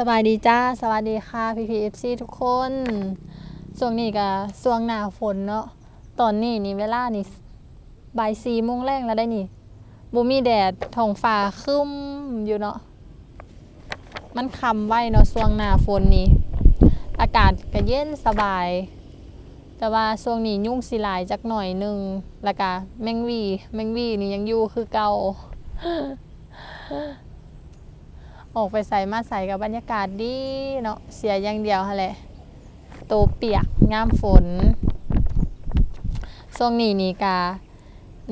สบายดีจ้าสวัสดีค่ะพีพีเอฟซีทุกคนช่วงนี้ก็ช่วงหน้าฝนเนาะตอนนี้นี่เวลานี่บ่ายสี่โมงแรงแล้วได้นี่บ่มีแดดท้องฟ้าครึ้มอยู่เนาะมันคำไว้เนาะช่วงหน้าฝนนี่อากาศก็เย็นสบาย แต่ว่าช่วงนี้ยุ่งสิหลายจักหน่อยหนึงแล้วก็แมงวีแมงวีนี่ยังอยู่คือเก่า ออกไปใส่มาใส่กับบรรยากาศดีเนาะเสียอย่างเดียวฮะแหละโตวเปียกย่ามฝนช่วงนี้นี่กา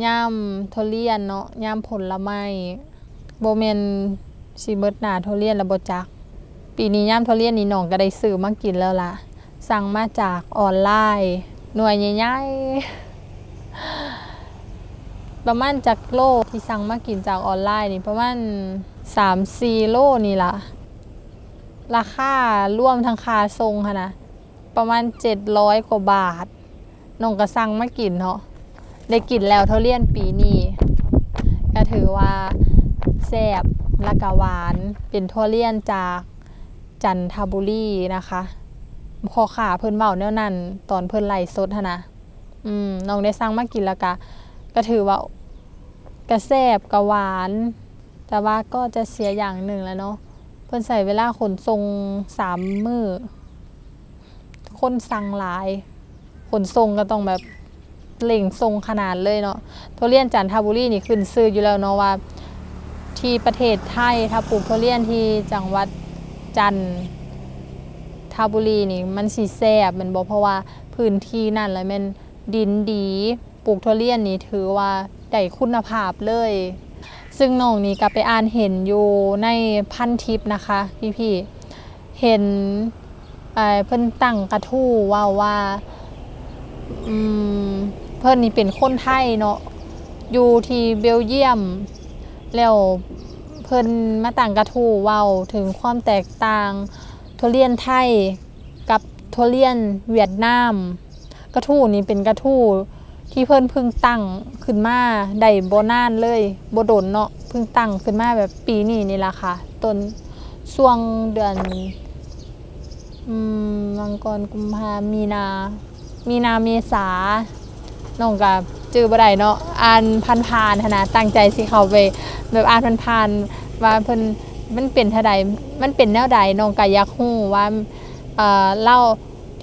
ย่ามทุเรียนเนาะย่ามผลไม้โบเมนซีเบิร์ดหนาทุเรียนและบจัก ปีนี้ย่ามทุเรียนนี่น้องก็ได้ซื้อมากินแล้วล่ะ สั่งมาจากออนไลน์ หน่วยใหญ่ๆประมาณจากโลที่สั่งมากินจากออนไลน์นี่ประมาณ สามสี่โลนี่ละราคารวมทั้งคาทรงค่ะนะ ประมาณเจ็ดร้อยกว่าบาทน้องก็สั่งมากินเนาะได้กินแล้วเท่าเลี่ยนปีนี้ก็ถือว่าแซ่บและกะหวาน เป็นทั่วเลี่ยนจากจันทบุรีนะคะพอขาเพิ่นเบาแนวนั้น ตอนเพิ่นไล่สดหั้นะอืมน้องได้สั่งมากินแล้วก็ก็ถือว่ากระแซบกระหวาน แต่ว่าก็จะเสียอย่างหนึ่งแล้วเนาะเพิ่นใส่เวลาขนทรงสามมือคนสั่งหลายขนทรงก็ต้องแบบเล่งทรงขนาดเลยเนาะทุเรียนจันทบุรีนี่ขึ้นซื้ออยู่แล้วเนาะว่า ที่ประเทศไทยถ้าปลูกทุเรียนที่จังหวัดจันทบุรีนี่มันสีแซบมันบอกเพราะว่าพื้นที่นั่นแล้วมันดินดี ปลูกทุเรียนนี่ถือว่าได้คุณภาพเลย ซึ่งน้องนี่ก็ไปอ่านเห็นอยู่ในพันทิปนะคะพี่ๆเห็นเอ่อเพิ่นตั้งกระทู้ว่าว่าเพิ่นนี่เป็นคนไทยเนาะอยู่ที่เบลเยียม แล้วเพิ่นมาตั้งกระทู้ว้าถึงความแตกต่างทุเรียนไทยกับทุเรียนเวียดนาม กระทู้นี้เป็นกระทู้ ที่เพิ่นพิ่งตั้งขึ้นมาได้บ่นานเลยบ่โดนเนาะพิ่งตั้งขึ้นมาแบบปีนี้นี่ล่ะค่ะต้นช่วงเดือนอืมมังกรกุมภามีนา มีนาเมษาน้องก็จื้อบ่ได้เนาะอ่านผ่านๆหั้นนะตั้งใจสิเข้าไปแบบอ่านผ่านๆว่าเพิ่นมันเป็นเท่าใดมันเป็นแนวใดน้องก็อยากฮู้ว่าเอ่อเล่า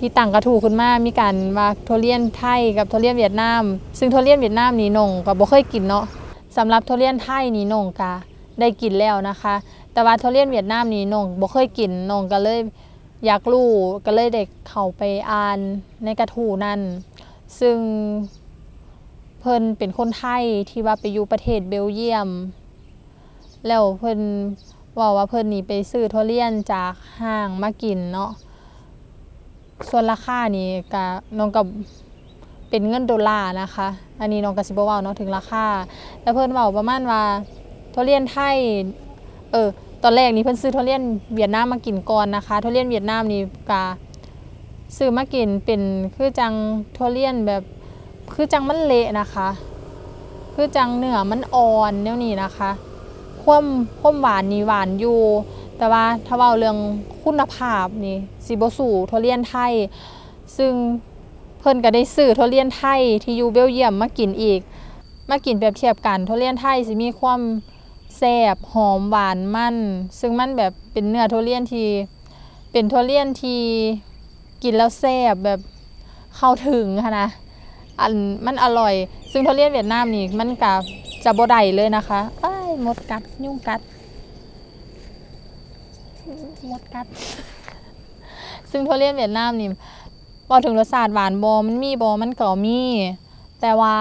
ที่ต่างกระถูกขึ้นมา มีการว่าทุเรียนไทยกับทุเรียนเวียดนาม ซึ่งทุเรียนเวียดนามนี่นงก็บ่เคยกินเนาะสำหรับทุเรียนไทยนี่นงก็ได้กินแล้วนะคะ แต่ว่าทุเรียนเวียดนามนี่นงบ่เคยกินนงก็เลยอยากรู้ก็เลยได้เข้าไปอ่านในกระถูนั้นซึ่งเพิ่นเป็นคนไทยที่ว่าไปอยู่ประเทศเบลเยียม แล้วเพิ่นว่าว่าเพิ่นนี่ไปซื้อทุเรียนจากห้างมากินเนาะ ส่วนราคานี่ก็น้องกับเป็นเงินดอลลาร์นะคะ อันนี้น้องก็สิบเว้าเนาะถึงราคาแล้วเพิ่นเว้าประมาณว่าทุเรียนไทยเออตอนแรกนี่เพิ่นซื้อทุเรียนเวียดนามมากินก่อนนะคะทุเรียนเวียดนามนี่ก็ซื้อมากินเป็นคือจังทุเรียนแบบคือจังมันเละนะคะ คือจังเนื้อมันอ่อนแนวนี้นะคะ ความความหวานนี่หวานอยู่ แต่ว่าถ้าเว้าเรื่องคุณภาพนี่สิบ่สู่ทุเรียนไทย ซึ่งเพิ่นก็ได้ซื้อทุเรียนไทยที่อยู่เบลเยียมมากินอีก มากินเปรียบเทียบกันทุเรียนไทยสิมีความแซ่บหอมหวานมัน ซึ่งมันแบบเป็นเนื้อทุเรียนที่เป็นทุเรียนที่กินแล้วแซ่บแบบเข้าถึงค่ะนะอันมันอร่อย ซึ่งทุเรียนเวียดนามนี่มันก็จะบ่ได้เลยนะคะอ้ายมดกัด ยุ่งกัด มดกัด ซึ่งทุเรียนเวียดนามนี่พอถึงรสชาติหวานบอมันมีบอมันก็มี แต่ว่า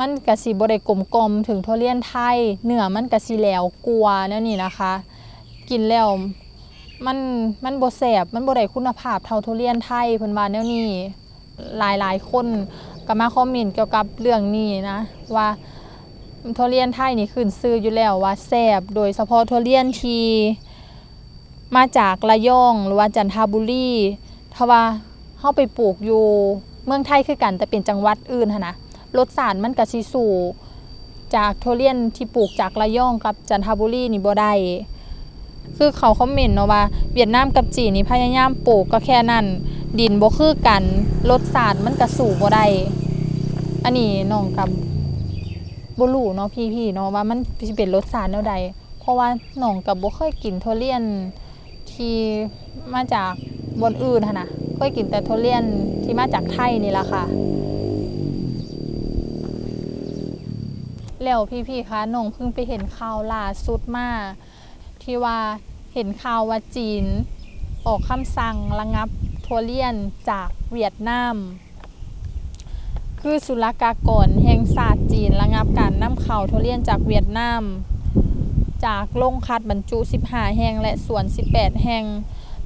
มันกะสิบ่ได้กลมกลมถึงทุเรียนไทยเนื้อมันกะสิแหลวกลัวาแนวนี้นะคะ กินแล้วมันมันบ่แสบมันบ่ได้คุณภาพเท่าทุเรียนไทยเพิ่นว่าแนวนี้หลายๆคนก็มาคอมเมนต์เกี่ยวกับเรื่องนี้นะ ว่าทุเรียนไทยนี่ขึ้นซื้ออยู่แล้วว่าแซ่บโดยเฉพาะทุเรียนที มาจากระยองหรือว่าจันทบุรีถ้าว่าเฮาไปปลูกอยู่เมืองไทยคือกันแต่เป็นจังหวัดอื่นหั้นะรสชาติมันก็สิสู่จากทุเรียนที่ปลูกจากระยองกับจันทบุรีนี่บ่ได้คือเขาคอมเมนต์เนาะว่าเวียดนามกับจีนนี่พยายามปลูกก็แค่นั้น ดินบ่คือกันรสชาติมันก็สู่บ่ได้อันนี้น้องกับบ่รู้เนาะพี่ๆเนาะว่ามันสิเป็นรสชาติแนวใดเพราะว่าน้องกับบ่เคยกินทุเรียน ที่มาจากบนอื่นนะเคยกินแต่ทุเรียนที่มาจากไทยนี่ละค่ะแล้วพี่ๆคะน้องเพิ่งไปเห็นข่าวล่าสุดมาที่ว่าเห็นข่าวว่าจีน ออกคำสั่งระงับทัวเลียนจากเวียดนาม คือศุลกากรแห่งศาสตร์จีนระงับการนำเข้าทุเรียนจากเวียดนาม จากโรงคัดบรรจุ 15 แห่งและสวน 18 แห่ง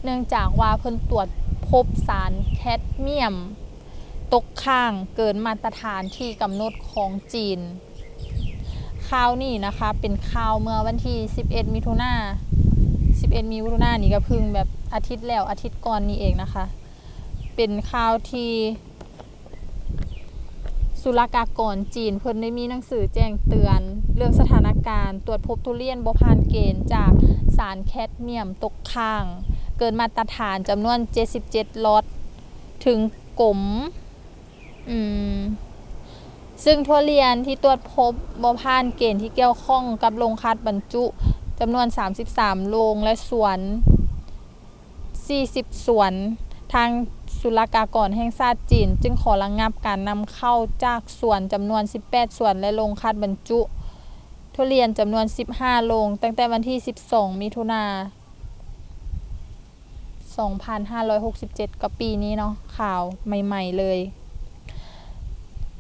เนื่องจากว่าเพิ่นตรวจพบสารแคดเมียม ตกค้างเกินมาตรฐานที่กำหนดของจีนข่าวนี้นะคะเป็นข่าวเมื่อวันที่ 11 มิถุนา11 มิถุนานี่ก็พึ่งแบบอาทิตย์แล้วอาทิตย์ก่อนนี้เองนะคะ เป็นข่าวที่ ศุลกากรจีนเพิ่นได้มีหนังสือแจ้งเตือน เรื่องสถานการณ์ ตรวจพบทุเรียนบ่ผ่านเกณฑ์จากสารแคดเมียมตกค้าง เกินมาตรฐานจำนวน 77ล็อตถึงกลมอืมซึ่งทั่วเรียนที่ตรวจพบบ่ผ่านเกณฑ์ที่เกี่ยวข้องกับโรงคัดบรรจุจำนวน 33 โรงและสวน 40 สวนทาง ศุลกากรแห่งชาติจีน จึงขอระงงับการนำเข้าจากส่วนจำนวน 18 ส่วนและโรงคัดบรรจุ ทุเรียนจำนวน 15 โรงตั้งแต่วันที่ 12 มิถุนา2567 กับปีนี้เนาะข่าวใหม่ ๆ เลย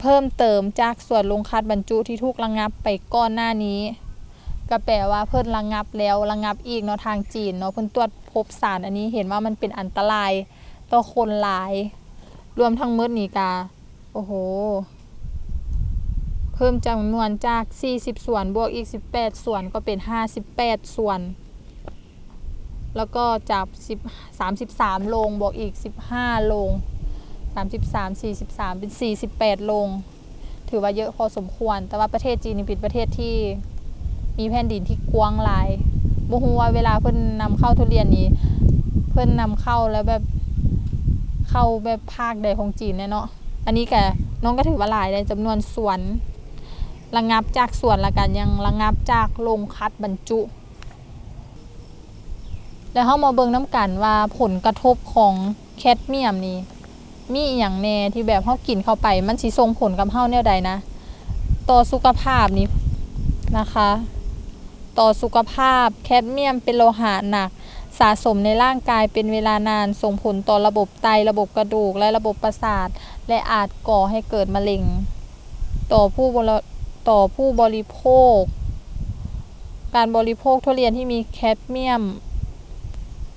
เพิ่มเติมจากส่วนลงคัดบรรจุที่ถูกระงงับไปก่อนหน้านี้ ก็แปลว่าเพิ่นระงงับแล้วระงงับอีกเนาะทางจีนเนาะเพิ่นตรวจพบสารอันนี้เห็นว่ามันเป็นอันตราย ต่อคนหลาย รวมทั้งหมดนี่กาโอ้โห เพิ่มจำนวนจาก 40 ส่วนบวกอีก 18 ส่วนก็เป็น 58 ส่วน แล้วก็จาก10 33โรงบวกอีก 15โรง33 43 เป็น 48โรงถือว่าเยอะพอสมควร แต่ว่าประเทศจีนนี่เป็นประเทศที่มีแผ่นดินที่กว้างหลายบ่ฮู้ว่าเวลาเพิ่นนำเข้าทุเรียนนี้ เพิ่นนำเข้าแล้วแบบ เข้าแบบภาคใดของจีนเนี่ยเนาะอันนี้ก็น้องก็ถือว่าหลายในจำนวนสวนระงับจากสวนละกันยังระงับจากโรงคัดบรรจุ แล้วเฮามาเบิ่งน้ำกันว่าผลกระทบของแคดเมียมนี่มีอย่างแน่ที่แบบเฮากินเข้าไป มันสิส่งผลกับเฮาแนวใดนะ ต่อสุขภาพนี่นะคะ ต่อสุขภาพแคดเมียมเป็นโลหะหนัก สะสมในร่างกายเป็นเวลานานส่งผลต่อระบบไตระบบกระดูก และระบบประสาท และอาจก่อให้เกิดมะเร็ง ต่อผู้บริต่อผู้บริโภค การบริโภคทุเรียนที่มีแคดเมียม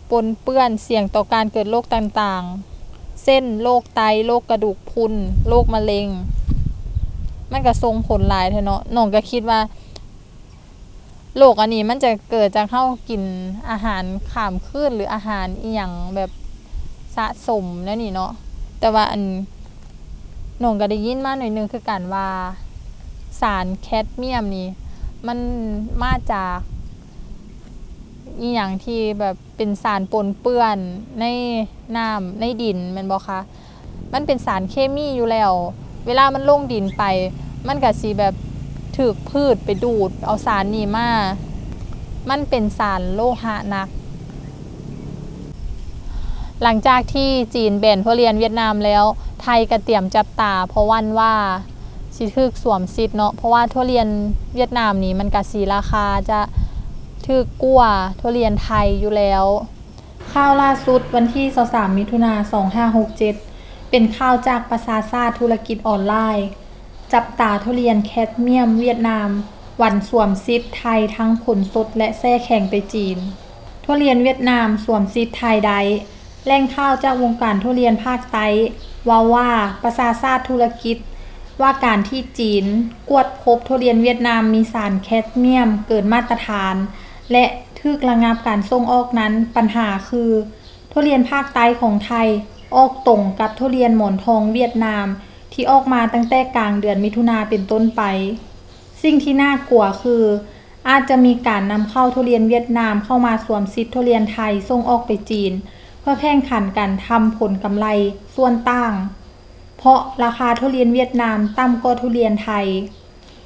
ปนเปื้อนเสี่ยงต่อการเกิดโรคต่างๆ เส้นโรคไตโรคกระดูกพุนโรคมะเร็ง มันก็ส่งผลหลายเถอะเนาะน้องก็คิดว่า โรคอันนี้มันจะเกิดจากเข้ากินอาหารขามขืนหรืออาหารอีหยังแบบสะสมนั่นนี่เนาะแต่ว่าอันน้องก็ได้ยินมาหน่อยนึงคือกันว่าสารแคดเมียมนี่มันมาจากอีหยังที่แบบเป็นสารปนเปื้อนในน้ำในดินแมันบอกคะมันเป็นสารเคมีอยู่แล้ว เวลามันลงดินไป มันก็สีแบบ ถูกพืชไปดูดเอาสารนี้มา มันเป็นสารโลหะหนัก หลังจากที่จีนแบนทุเรียนเวียดนามแล้ว ไทยก็เตรียมจับตา เพราะวันว่าสิทึกสวมสิทธิ์เนาะเพราะว่าทุเรียนเวียดนามนี่มันก็สีราคาจะถึกกว่าทุเรียนไทยอยู่แล้วข่าวล่าสุดวันที่ 23 มิถุนา2567 เป็นข่าวจากประชาชาติธุรกิจออนไลน์ จับตาทุเรียนแคดเมียมเวียดนาม วันสวมซิดไทยทั้งผลสดและแช่แข็งไปจีน ทุเรียนเวียดนามสวมซิดไทยใดแหล่งข่าวจากวงการทุเรียนภาคใต้ว่าว่าประชาชาติธุรกิจ ว่าการที่จีน กวดพบทุเรียนเวียดนามมีสารแคดเมียมเกินมาตรฐาน และทึกระงับการส่งออกนั้นปัญหาคือ ทุเรียนภาคใต้ของไทยออกตรงกับทุเรียนหมอนทองเวียดนาม ที่ออกมาตั้งแต่กลางเดือนมิถุนาเป็นต้นไป สิ่งที่น่ากลัวคือ อาจจะมีการนำเข้าทุเรียนเวียดนามเข้ามาสวมสิททุเรียนไทยส่งออกไปจีน เพื่อแข่งขันกันทำผลกำไรส่วนต่าง เพราะราคาทุเรียนเวียดนามต่ำกว่าทุเรียนไทย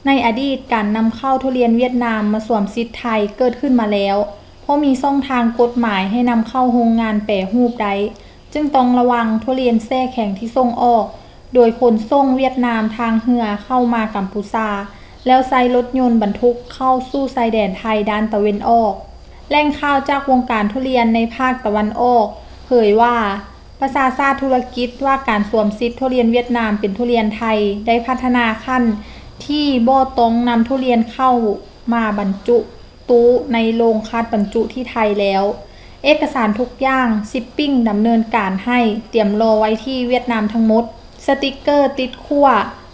ในอดีตการนำเข้าทุเรียนเวียดนามมาสวมสิทไทยเกิดขึ้นมาแล้ว เพราะมีช่องทางกฎหมายให้นำเข้าโรงงานแปรรูปได้จึงต้องระวังทุเรียนแท้แข็งที่ส่งออก โดยคนส่งเวียดนามทางเรือเข้ามากัมพูชา แล้วใช้รถยนต์บรรทุกเข้าสู่ชายแดนไทยด้านตะเวนออกแหล่งข่าวจากวงการทุเรียนในภาคตะวันออก เผยว่าประชาชาติธุรกิจว่าการสวมสิททุเรียนเวียดนามเป็นทุเรียนไทยได้พัฒนาขั้น ที่โบตงนำทุเรียนเข้ามาบรรจุตู้ในโรงคัดบรรจุที่ไทยแล้ว เอกสารทุกอย่างซิปปิ้งดำเนินการให้เตรียมรอไว้ที่เวียดนามทั้งหมด สติกเกอร์ติดขั้ว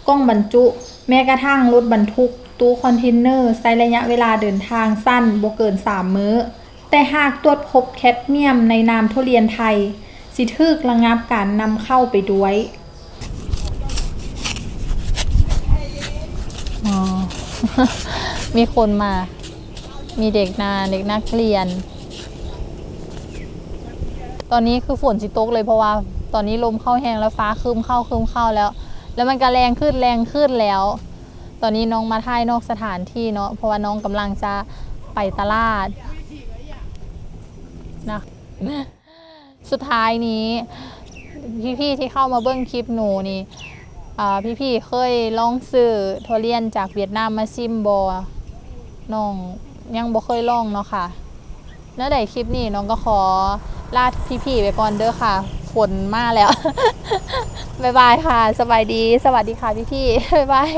กล้องบรรจุ แม้กระทั่งรถบรรทุก ตู้คอนเทนเนอร์ใช้ระยะเวลาเดินทางสั้นบ่เกิน 3 มื้อ แต่หากตรวจพบแคดเมียมในนามทุเรียนไทย สิทึกระงับการนำเข้าไปด้วยมีคนมา มีเด็กนาเด็กนักเรียน ตอนนี้คือฝนสิตกเลยเพราะว่า ตอนนี้ลมเข้าแห้งแล้วฟ้าครึมเข้าครึมเข้าแล้ว แล้วมันก็แรงขึ้นแรงขึ้นแล้ว ตอนนี้น้องมาท่ายนอกสถานที่เนาะเพราะว่าน้องกำลังจะไปตลาดนะสุดท้ายนี้พี่ๆที่เข้ามาเบิ้งคลิปหนูนี่อ่าพี่ๆเคยลองซื้อทุเรียนจากเวียดนามมาซิมบอน้องยังบ่เคยลองเนาะค่ะแล้วในคลิปนี้น้องก็ขอลาพี่ๆไปก่อนเด้อค่ะ คนมากแล้ว บ๊ายบายค่ะ สบายดี สวัสดีค่ะพี่ๆบ๊ายบาย